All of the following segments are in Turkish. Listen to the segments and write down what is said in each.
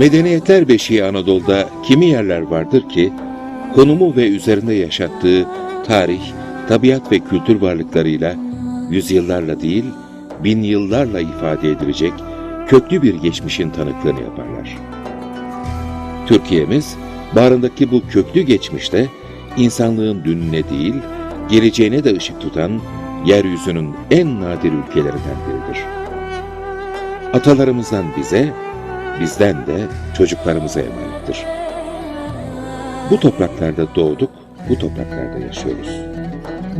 Medeniyetler beşiği Anadolu'da kimi yerler vardır ki, konumu ve üzerinde yaşattığı tarih, tabiat ve kültür varlıklarıyla yüzyıllarla değil, bin yıllarla ifade edilecek köklü bir geçmişin tanıklığını yaparlar. Türkiye'miz, bağrındaki bu köklü geçmişte insanlığın dününe değil, geleceğine de ışık tutan yeryüzünün en nadir ülkelerinden biridir. Atalarımızdan bize, bizden de çocuklarımıza emanettir. Bu topraklarda doğduk, bu topraklarda yaşıyoruz.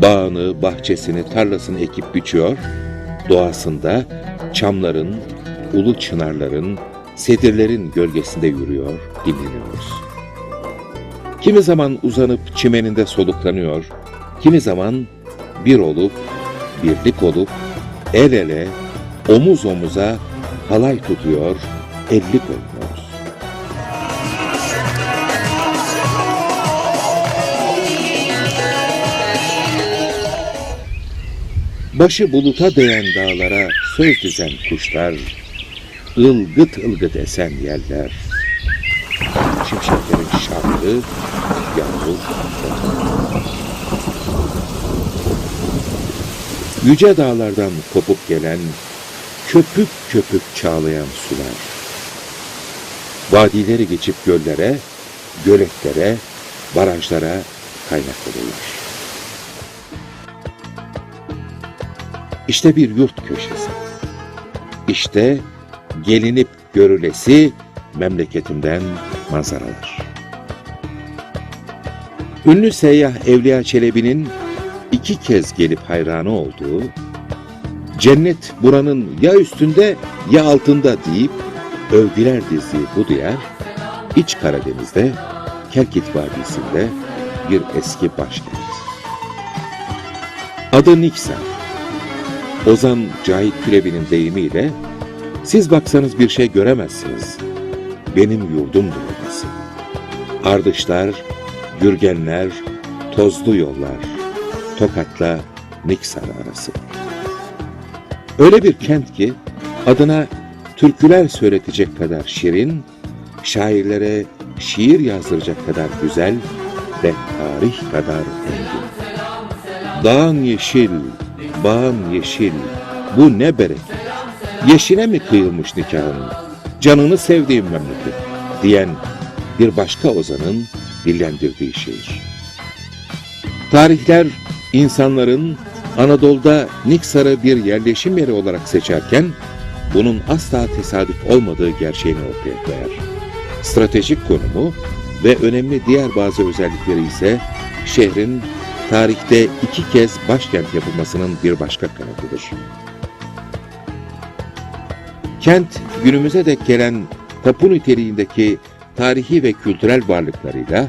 Bağını, bahçesini, tarlasını ekip biçiyor, doğasında çamların, ulu çınarların, sedirlerin gölgesinde yürüyor, dinleniyoruz. Kimi zaman uzanıp çimeninde soluklanıyor, kimi zaman bir olup, birlik olup, el ele, omuz omuza halay tutuyor, ellik oynuyoruz. Başı buluta değen dağlara söz dizen kuşlar, ılgıt ılgıt esen yeller, şimşeklerin şarkı, yağmur, Yüce dağlardan kopup gelen, köpük köpük çağlayan sular. Vadileri geçip göllere, göletlere, barajlara kaynak olurlar. İşte bir yurt köşesi. İşte gelinip görülesi memleketimden manzaralar. Ünlü seyyah Evliya Çelebi'nin iki kez gelip hayranı olduğu, cennet buranın ya üstünde ya altında deyip övgüler dizdiği bu diyar, İç Karadeniz'de Kerkit Vadisi'nde bir eski başkent. Adı Niksa. Ozan Cahit Külebi'nin deyimiyle, siz baksanız bir şey göremezsiniz. Benim yurdumdur orası. Ardışlar, gürgenler, tozlu yollar, Tokat'la Niksar arası. Öyle bir kent ki adına türküler söyletecek kadar şirin, şairlere şiir yazdıracak kadar güzel ve tarih kadar engin. Dağın yeşil, bağın yeşil, bu ne bereket. Yeşile mi kıyılmış nikahın, canını sevdiğim memleket diyen bir başka ozanın dillendirdiği şiir. Tarihler insanların Anadolu'da Niksar'ı bir yerleşim yeri olarak seçerken bunun asla tesadüf olmadığı gerçeğini ortaya koyar. Stratejik konumu ve önemli diğer bazı özellikleri ise şehrin tarihte iki kez başkent yapılmasının bir başka kanıtıdır. Kent günümüze dek gelen tapu niteliğindeki tarihi ve kültürel varlıklarıyla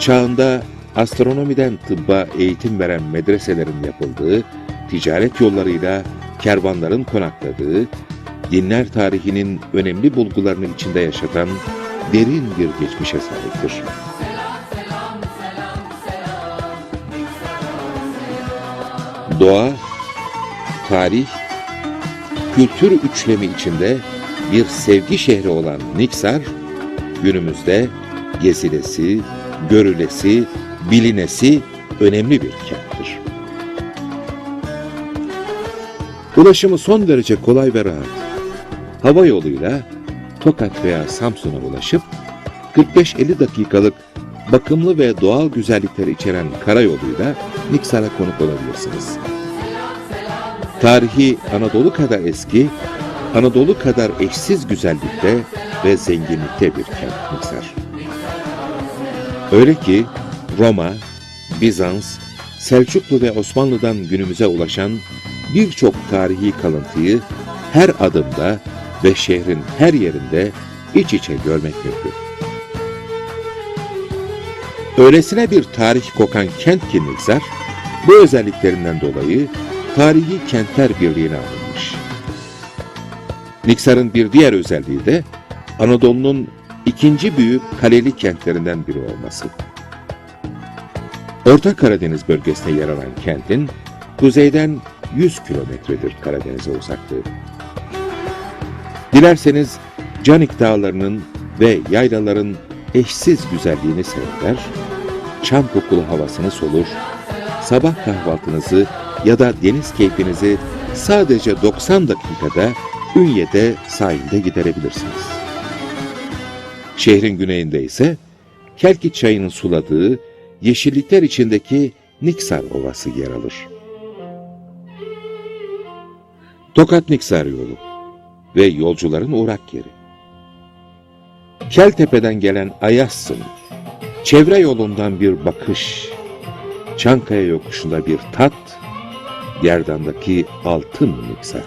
çağında astronomiden tıbba eğitim veren medreselerin yapıldığı, ticaret yollarıyla kervanların konakladığı, dinler tarihinin önemli bulgularını içinde yaşatan derin bir geçmişe sahiptir. Doğa, tarih, kültür üçlemi içinde bir sevgi şehri olan Niksar, günümüzde gezilesi, görülesi, bilinesi önemli bir kenttir. Ulaşımı son derece kolay ve rahat. Hava yoluyla Tokat veya Samsun'a ulaşıp 45-50 dakikalık bakımlı ve doğal güzellikler içeren karayoluyla Niksar'a konuk olabilirsiniz. Tarihi Anadolu kadar eski, Anadolu kadar eşsiz güzellikte ve zenginlikte bir kent Niksar. Öyle ki Roma, Bizans, Selçuklu ve Osmanlı'dan günümüze ulaşan birçok tarihi kalıntıyı her adımda ve şehrin her yerinde iç içe görmek mümkün. Öylesine bir tarih kokan kent ki Niksar, bu özelliklerinden dolayı Tarihi Kentler Birliği'ne alınmış. Niksar'ın bir diğer özelliği de Anadolu'nun ikinci büyük kaleli kentlerinden biri olması. Orta Karadeniz bölgesine yer alan kentin kuzeyden 100 kilometredir Karadeniz'e uzaklığı. Dilerseniz Canik Dağları'nın ve yaylaların eşsiz güzelliğini seyreder, çam kokulu havasını solur, sabah kahvaltınızı ya da deniz keyfinizi sadece 90 dakikada Ünye'de sahilde giderebilirsiniz. Şehrin güneyinde ise Kelkit çayının suladığı yeşillikler içindeki Niksar Ovası yer alır. Tokat Niksar yolu ve yolcuların uğrak yeri. Keltepe'den gelen Ayassın, çevre yolundan bir bakış, Çankaya yokuşunda bir tat, Gerdan'daki altın Niksar.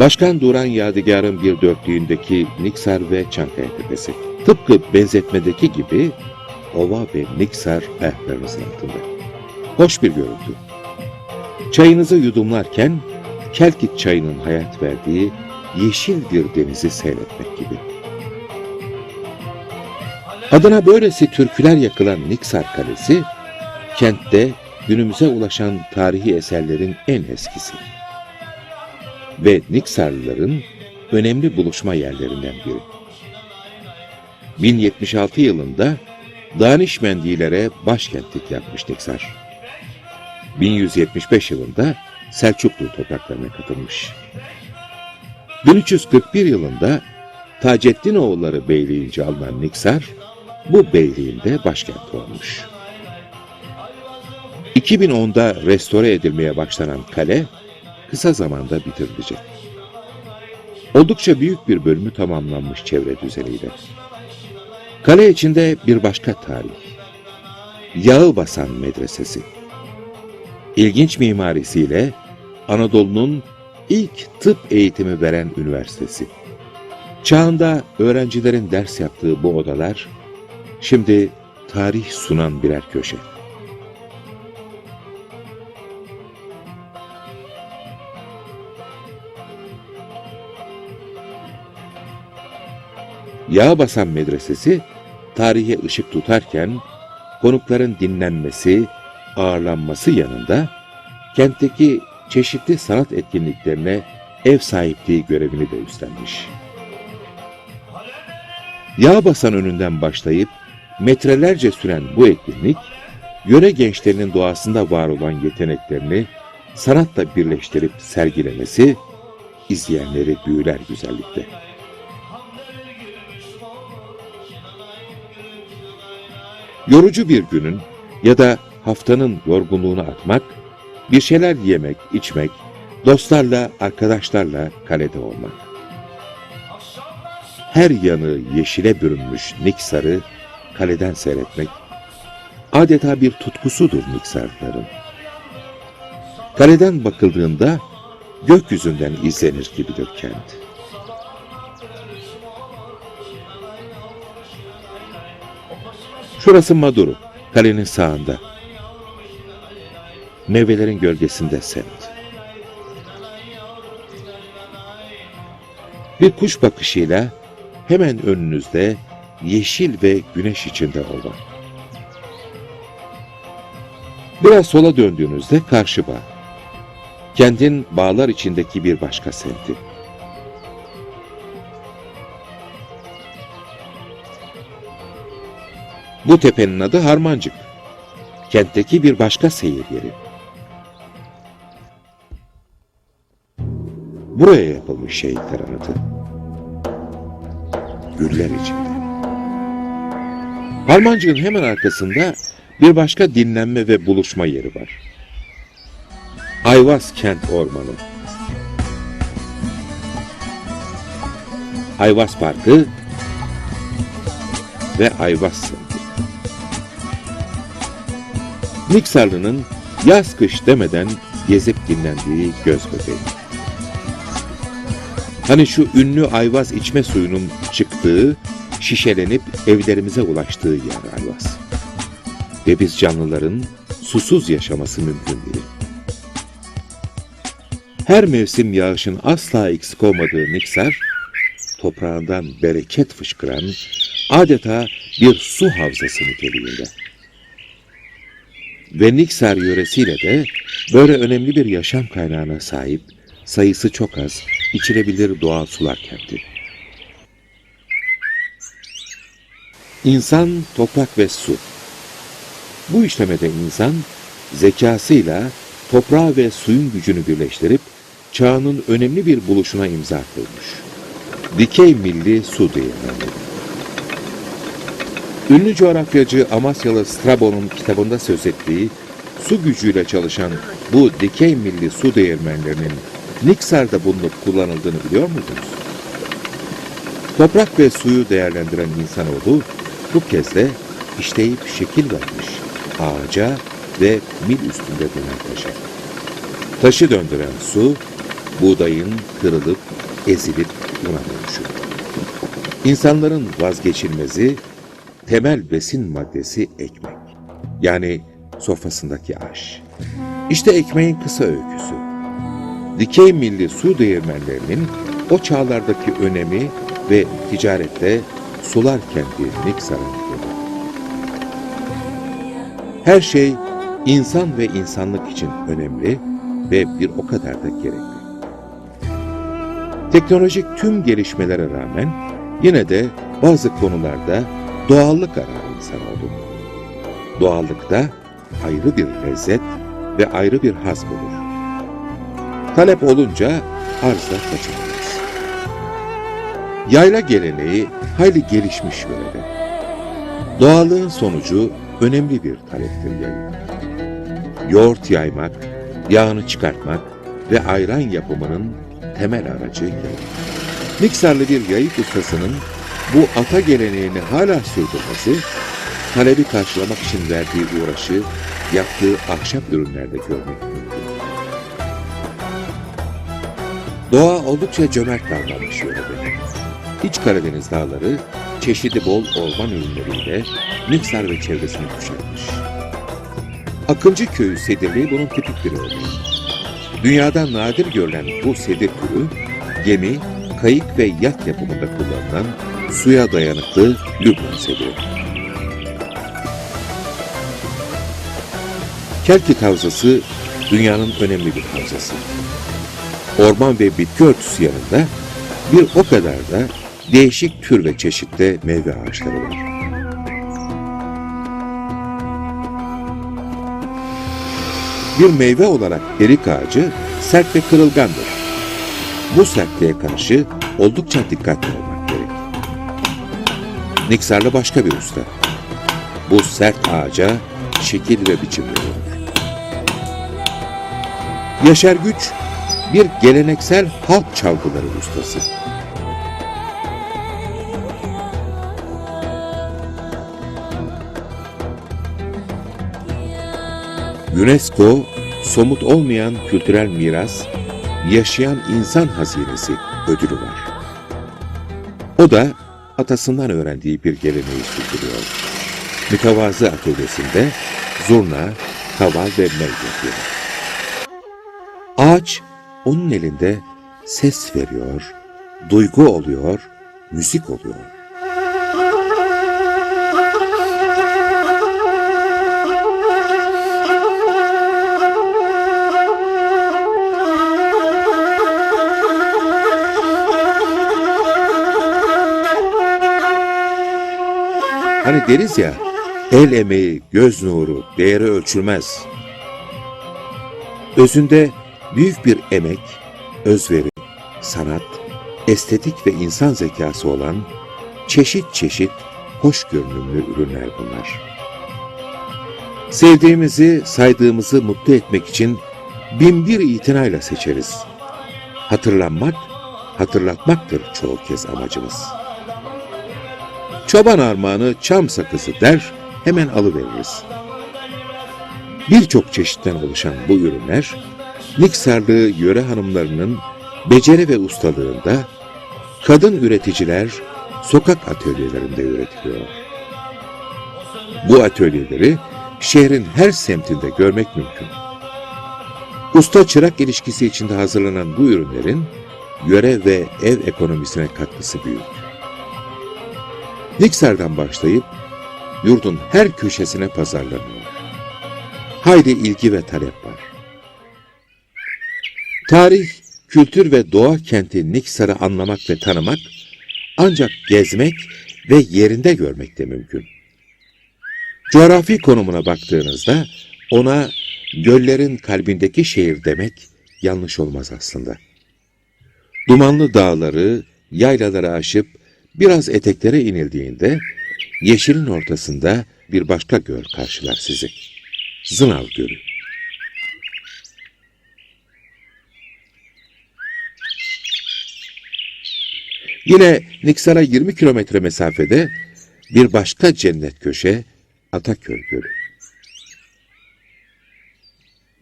Başkan Duran Yadigar'ın bir dörtlüğündeki Niksar ve Çankaya Tepesi. Tıpkı benzetmedeki gibi ova ve Niksar ayaklarınızın altında. Hoş bir görüntü. Çayınızı yudumlarken Kelkit çayının hayat verdiği yeşil bir denizi seyretmek gibi. Adına böylesi türküler yakılan Niksar Kalesi, kentte günümüze ulaşan tarihi eserlerin en eskisi. Ve Niksarlıların önemli buluşma yerlerinden biri. 1076 yılında Danişmendilere başkentlik yapmış Niksar. 1175 yılında Selçuklu topraklarına katılmış. 1341 yılında Taceddin oğulları beyliğince alınan Niksar, bu beyliğinde başkent olmuş. 2010'da restore edilmeye başlanan kale, kısa zamanda bitirilecek. Oldukça büyük bir bölümü tamamlanmış çevre düzeniyle. Kale içinde bir başka tarih. Yağı Basan Medresesi. İlginç mimarisiyle Anadolu'nun ilk tıp eğitimi veren üniversitesi. Çağında öğrencilerin ders yaptığı bu odalar, şimdi tarih sunan birer köşe. Yağ basan medresesi tarihe ışık tutarken konukların dinlenmesi, ağırlanması yanında kentteki çeşitli sanat etkinliklerine ev sahipliği görevini de üstlenmiş. Yağ basan önünden başlayıp metrelerce süren bu etkinlik, yöre gençlerinin doğasında var olan yeteneklerini sanatla birleştirip sergilemesi, izleyenleri büyüler güzellikte. Yorucu bir günün ya da haftanın yorgunluğunu atmak, bir şeyler yemek, içmek, dostlarla, arkadaşlarla kalede olmak. Her yanı yeşile bürünmüş Niksar'ı kaleden seyretmek, adeta bir tutkusudur Niksarların. Kaleden bakıldığında gökyüzünden izlenir gibidir kent. Şurası Maduro, kalenin sağında. Meyvelerin gölgesinde semt. Bir kuş bakışıyla hemen önünüzde yeşil ve güneş içinde ova. Biraz sola döndüğünüzde karşı bağ. Kentin bağlar içindeki bir başka semti. Bu tepenin adı Harmancık. Kentteki bir başka seyir yeri. Buraya yapılmış şehitler anıtı. Güller içinde. Harmancık'ın hemen arkasında bir başka dinlenme ve buluşma yeri var. Ayvaz Kent Ormanı. Ayvaz Parkı ve Ayvaz Semti. Niksarlı'nın yaz kış demeden gezip dinlendiği göz bebeği. Hani şu ünlü ayvaz içme suyunun çıktığı, şişelenip evlerimize ulaştığı yer ayvaz. Ve biz canlıların susuz yaşaması mümkün değil. Her mevsim yağışın asla eksik olmadığı Niksar, toprağından bereket fışkıran adeta bir su havzası niteliğinde. Ve Niksar yöresiyle de böyle önemli bir yaşam kaynağına sahip, sayısı çok az, içilebilir doğal sular kenti. İnsan, toprak ve su. Bu işlemede insan zekasıyla toprağı ve suyun gücünü birleştirip çağının önemli bir buluşuna imza koymuş. Dikey milli su değirmeni. Ünlü coğrafyacı Amasyalı Strabo'nun kitabında söz ettiği su gücüyle çalışan bu dikey milli su değirmenlerinin Niksar'da bulunup kullanıldığını biliyor muydunuz? Toprak ve suyu değerlendiren insanoğlu bu kez de işleyip şekil vermiş ağaca ve mil üstünde dönen taşa. Taşı döndüren su, buğdayın kırılıp, ezilip buna dönüşür. İnsanların vazgeçilmezi, temel besin maddesi ekmek. Yani sofrasındaki aş. İşte ekmeğin kısa öyküsü. Dikey milli su değirmenlerinin o çağlardaki önemi ve ticarette sular kenti Niksar'ın yolu. Her şey insan ve insanlık için önemli ve bir o kadar da gerekli. Teknolojik tüm gelişmelere rağmen yine de bazı konularda doğallık arar insanoğlu. Doğallıkta ayrı bir lezzet ve ayrı bir haz bulur. Talep olunca arz da kaçınılmaz. Yayla geleneği hayli gelişmiş yörede. Doğallığın sonucu önemli bir taleptir yayın. Yoğurt yaymak, yağını çıkartmak ve ayran yapımının temel aracı yayın. Niksarlı bir yayık ustasının bu ata geleneğini hala sürdürmesi, talebi karşılamak için verdiği uğraşı yaptığı ahşap ürünlerde görmek Doğa oldukça cömert davranmış yörede. İç Karadeniz dağları çeşidi bol orman ürünleriyle Niksar ve çevresini kuşatmış. Akıncı köyü sedirliği bunun tipik bir örneği. Dünyada nadir görülen bu sedir türü gemi, kayık ve yat yapımında kullanılan suya dayanıklı Lübnan sediri. Kerkit Havzası dünyanın önemli bir havzası. Orman ve bitki örtüsü yanında bir o kadar da değişik tür ve çeşitte meyve ağaçları var. Bir meyve olarak erik ağacı sert ve kırılgandır. Bu sertliğe karşı oldukça dikkatli olmak gerek. Niksarlı başka bir usta. Bu sert ağaca şekil ve biçim veriyor. Yaşar Güç bir geleneksel halk çalgıları ustası. UNESCO, somut olmayan kültürel miras, yaşayan insan hazinesi ödülü var. O da atasından öğrendiği bir geleneği sürdürüyor. Mütevazı atölyesinde zurna, kaval ve mey yapıyor. Ağaç onun elinde ses veriyor, duygu oluyor, müzik oluyor. Hani deriz ya, el emeği, göz nuru, değeri ölçülmez. Özünde büyük bir emek, özveri, sanat, estetik ve insan zekası olan çeşit çeşit hoş görünümlü ürünler bunlar. Sevdiğimizi, saydığımızı mutlu etmek için binbir itinayla seçeriz. Hatırlanmak, hatırlatmaktır çoğu kez amacımız. Çoban armağanı çam sakızı der, hemen alıveririz. Birçok çeşitten oluşan bu ürünler, Niksarlı yöre hanımlarının beceri ve ustalığında kadın üreticiler sokak atölyelerinde üretiliyor. Bu atölyeleri şehrin her semtinde görmek mümkün. Usta çırak ilişkisi içinde hazırlanan bu ürünlerin yöre ve ev ekonomisine katkısı büyük. Niksar'dan başlayıp yurdun her köşesine pazarlanıyor. Hayli ilgi ve talep var. Tarih, kültür ve doğa kenti Niksar'ı anlamak ve tanımak ancak gezmek ve yerinde görmek de mümkün. Coğrafi konumuna baktığınızda ona göllerin kalbindeki şehir demek yanlış olmaz aslında. Dumanlı dağları, yaylaları aşıp biraz eteklere inildiğinde yeşilin ortasında bir başka göl karşılar sizi. Zınav Gölü. Yine Niksar'a 20 kilometre mesafede bir başka cennet köşe Ataköy Gölü.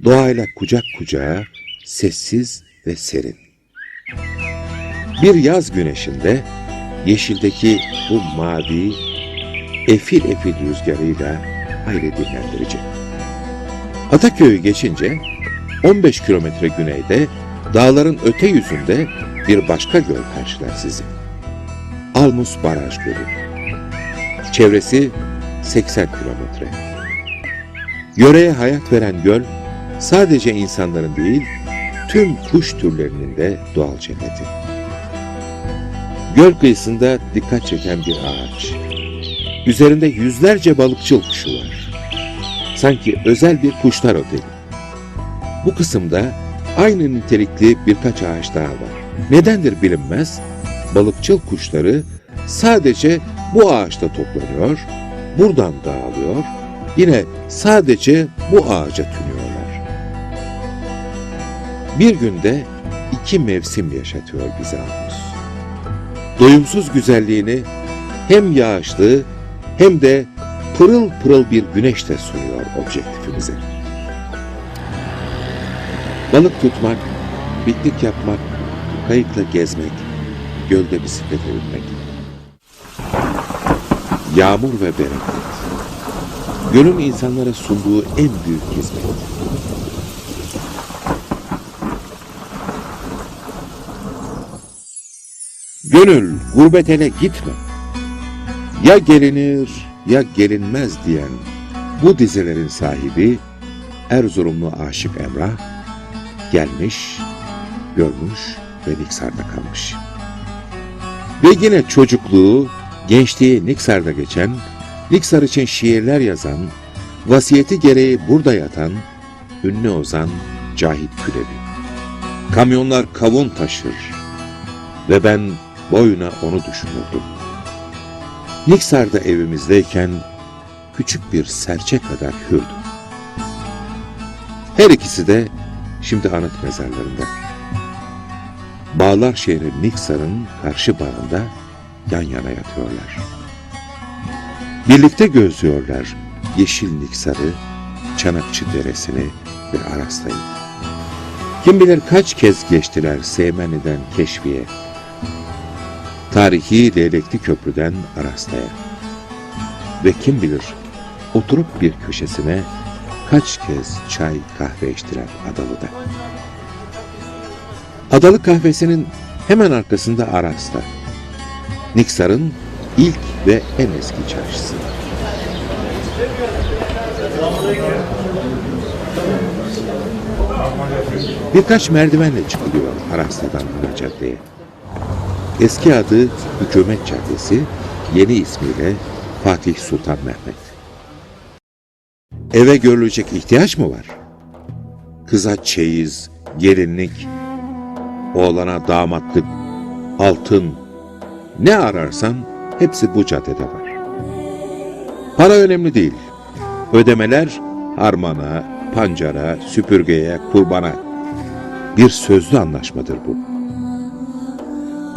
Doğayla kucak kucağa, sessiz ve serin. Bir yaz güneşinde yeşildeki bu mavi, efil efil rüzgarıyla hayli dinlendirici. Ataköy'ü geçince 15 kilometre güneyde dağların öte yüzünde bir başka göl karşılar sizi. Almus Baraj Gölü. Çevresi 80 kilometre. Yöreye hayat veren göl sadece insanların değil, tüm kuş türlerinin de doğal cenneti. Göl kıyısında dikkat çeken bir ağaç. Üzerinde yüzlerce balıkçıl kuşu var. Sanki özel bir kuşlar oteli. Bu kısımda aynı nitelikli birkaç ağaç daha var. Nedendir bilinmez, balıkçıl kuşları sadece bu ağaçta toplanıyor, buradan dağılıyor, yine sadece bu ağaca tünüyorlar. Bir günde iki mevsim yaşatıyor bize Ağustos. Doyumsuz güzelliğini hem yağışlı hem de pırıl pırıl bir güneşle sunuyor objektifimize. Balık tutmak, piknik yapmak, kayıkla gezmek, gölde bisiklete binmek. Yağmur ve bereket. Gölün insanlara sunduğu en büyük hizmet. Gönül gurbet ele gitme. Ya gelinir ya gelinmez diyen bu dizelerin sahibi Erzurumlu Aşık Emrah gelmiş, görmüş ve Niksar'da kalmış. Ve yine çocukluğu, gençliği Niksar'da geçen, Niksar için şiirler yazan, vasiyeti gereği burada yatan ünlü ozan Cahit Külebi. Kamyonlar kavun taşır ve ben boyuna onu düşünürdüm. Niksar'da evimizdeyken küçük bir serçe kadar hürdüm. Her ikisi de şimdi anıt mezarlarında. Bağlar şehri Niksar'ın karşı bağında yan yana yatıyorlar. Birlikte gözlüyorlar Yeşil Niksar'ı, Çanakçı Deresi'ni ve Aras'tayı. Kim bilir kaç kez geçtiler Seymeni'den Keşfi'ye, tarihi Leylekli Köprü'den Aras'taya. Ve kim bilir oturup bir köşesine kaç kez çay kahve içtiler Adalı'da. Adalı kahvesinin hemen arkasında Aras'ta. Niksar'ın ilk ve en eski çarşısı. Birkaç merdivenle çıkılıyor Aras'tan ana caddeye. Eski adı Hükümet Caddesi, yeni ismiyle Fatih Sultan Mehmet. Eve görülecek ihtiyaç mı var? Kıza çeyiz, gelinlik, oğlana damatlık, altın, ne ararsan hepsi bu caddede var. Para önemli değil. Ödemeler harmana, pancara, süpürgeye, kurbana. Bir sözlü anlaşmadır bu.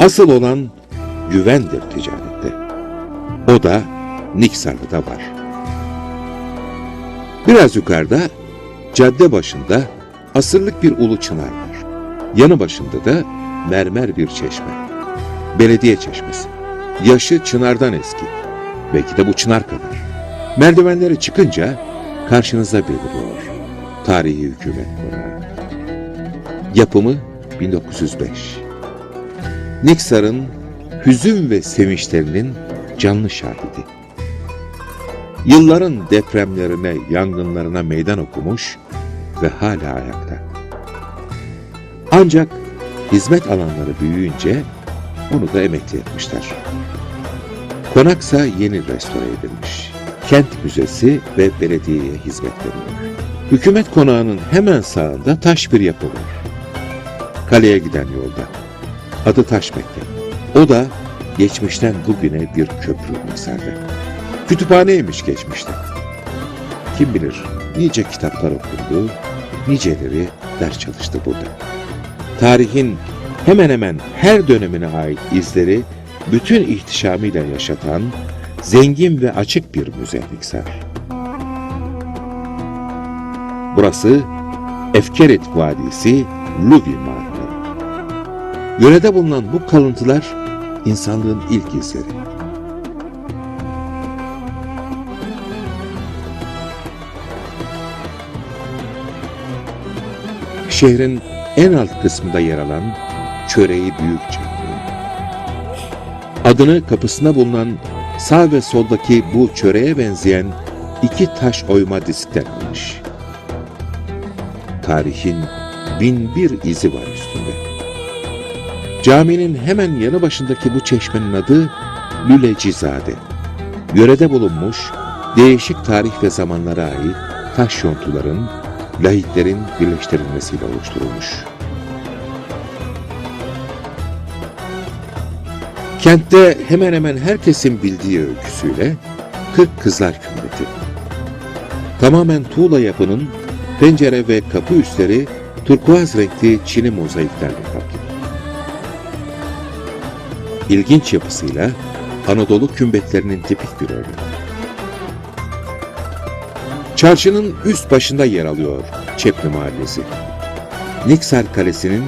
Asıl olan güvendir ticarette. O da Niksar'da var. Biraz yukarıda cadde başında asırlık bir ulu çınar var. Yanı başında da mermer bir çeşme. Belediye çeşmesi. Yaşı çınardan eski. Belki de bu çınar kadar. Merdivenleri çıkınca karşınıza beliriyor. Tarihi hükümet konağı. Yapımı 1905. Niksar'ın hüzün ve sevinçlerinin canlı şahidi. Yılların depremlerine, yangınlarına meydan okumuş ve hala ayakta. Ancak hizmet alanları büyüyünce onu da emekli etmişler. Konaksa yeni restore edilmiş. Kent müzesi ve belediyeye hizmet veriyor. Hükümet konağının hemen sağında taş bir yapı var. Kaleye giden yolda. Adı Taş Mektep. O da geçmişten bugüne bir köprü misali. Kütüphaneymiş geçmişte. Kim bilir nice kitaplar okundu, niceleri ders çalıştı burada. Tarihin hemen hemen her dönemine ait izleri bütün ihtişamıyla yaşatan zengin ve açık bir müze Niksar. Burası Efkerit Vadisi Luvi Mağaraları. Yörede bulunan bu kalıntılar insanlığın ilk izleri. Şehrin en alt kısmında yer alan Çöreği Büyük Camii. Adını kapısına bulunan sağ ve soldaki bu çöreğe benzeyen iki taş oyma diskten almış. Tarihin bin bir izi var üstünde. Caminin hemen yanı başındaki bu çeşmenin adı Lülecizade. Yörede bulunmuş değişik tarih ve zamanlara ait taş yontuların, lahitlerin birleştirilmesiyle oluşturulmuş. Kentte hemen hemen herkesin bildiği öyküsüyle 40 Kızlar Kümbeti. Tamamen tuğla yapının pencere ve kapı üstleri turkuaz renkli çini mozaiklerle kaplı. İlginç yapısıyla Anadolu kümbetlerinin tipik bir örneği. Çarşının üst başında yer alıyor Çepli Mahallesi. Niksar Kalesi'nin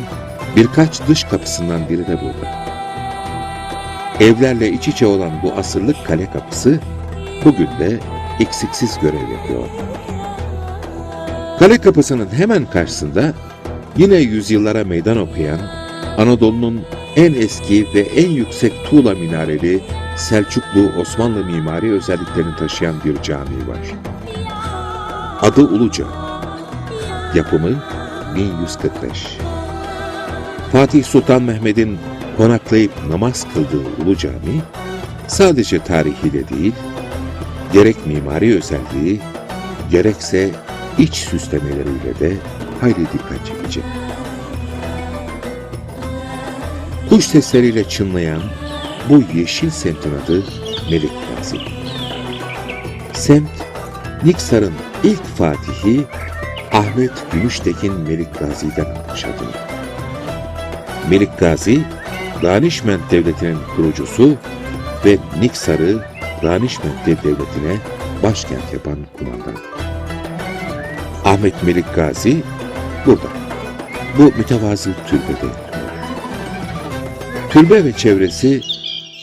birkaç dış kapısından biri de burada. Evlerle iç içe olan bu asırlık kale kapısı bugün de eksiksiz görev yapıyor. Kale kapısının hemen karşısında yine yüzyıllara meydan okuyan Anadolu'nun en eski ve en yüksek tuğla minareli Selçuklu Osmanlı mimari özelliklerini taşıyan bir cami var. Adı Uluca. Yapımı 1145. Fatih Sultan Mehmet'in konaklayıp namaz kıldığı Ulu Cami, sadece tarihiyle değil, gerek mimari özelliği, gerekse iç süslemeleriyle de hayli dikkat çekici. Kuş sesleriyle çınlayan bu yeşil semtin adı Melik Gazi. Semt, Niksar'ın ilk fatihi Ahmet Gümüştekin Melik Gazi'den almış adını. Melik Gazi, Danişment Devleti'nin kurucusu ve Niksar'ı Danişment Devleti'ne başkent yapan kumandan. Ahmet Melik Gazi burada. Bu mütevazı türbede. Türbe ve çevresi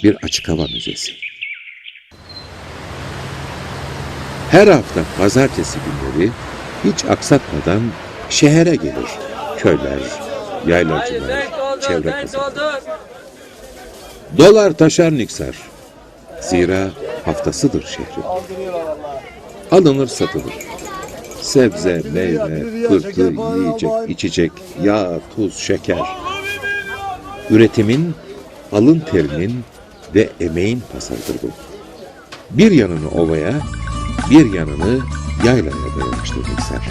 bir açık hava müzesi. Her hafta pazartesi günleri hiç aksatmadan şehre gelir köyler, yaylacılar, çevre kasaba. Dolar taşar Niksar. Zira haftasıdır şehrin. Alınır satılır. Sebze, meyve, fırtı, yiyecek, içecek, yağ, tuz, şeker. Üretimin, alın terinin ve emeğin pazarıdır bu. Bir yanını ovaya, bir yanını yaylaya dayamıştır Niksar.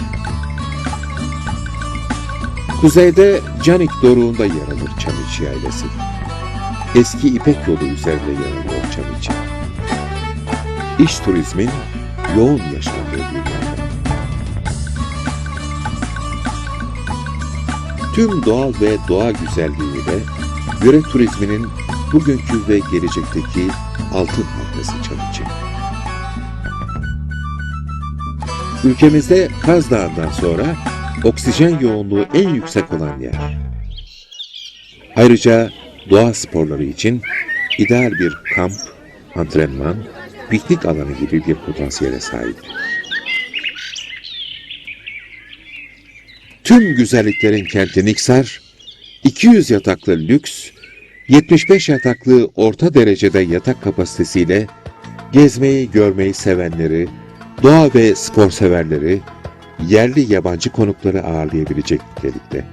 Kuzeyde Canik doruğunda yer alır Çamiçi Yaylası. Eski İpek yolu üzerinde yer alıyor Çamiçi. İş turizmin yoğun yaşandığı bir yer. Tüm doğal ve doğa güzelliğiyle yöre turizminin bugünkü ve gelecekteki altın halkası Çamiçi. Ülkemizde Kaz Dağı'ndan sonra oksijen yoğunluğu en yüksek olan yer. Ayrıca doğa sporları için ideal bir kamp, antrenman, piknik alanı gibi bir potansiyele sahip. Tüm güzelliklerin kenti Niksar, 200 yataklı lüks, 75 yataklı orta derecede yatak kapasitesiyle gezmeyi, görmeyi sevenleri, doğa ve spor severleri, yerli yabancı konukları ağırlayabilecek nitelikte.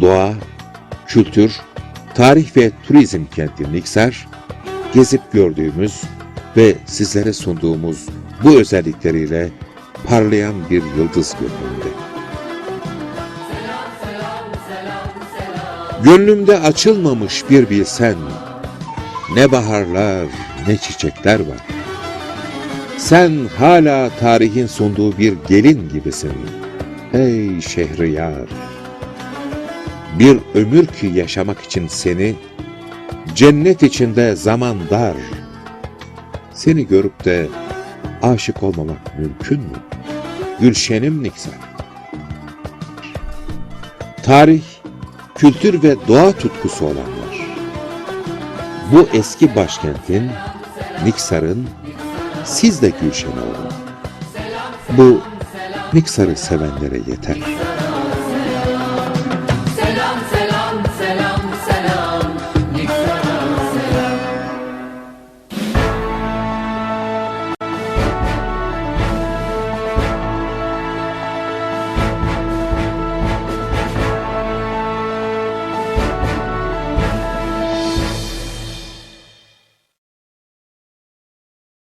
Doğa, kültür, tarih ve turizm kenti Niksar, gezip gördüğümüz ve sizlere sunduğumuz bu özellikleriyle parlayan bir yıldız görünümde. Gönlümde açılmamış bir bilsen, ne baharlar ne çiçekler var. Sen hala tarihin sunduğu bir gelin gibisin. Ey Şehriyar! Bir ömür ki yaşamak için seni, cennet içinde zaman dar. Seni görüp de aşık olmamak mümkün mü? Gülşenim Niksar. Tarih, kültür ve doğa tutkusu olanlar. Bu eski başkentin, Niksar'ın siz de Gülşen olun. Bu Niksar'ı sevenlere yeter.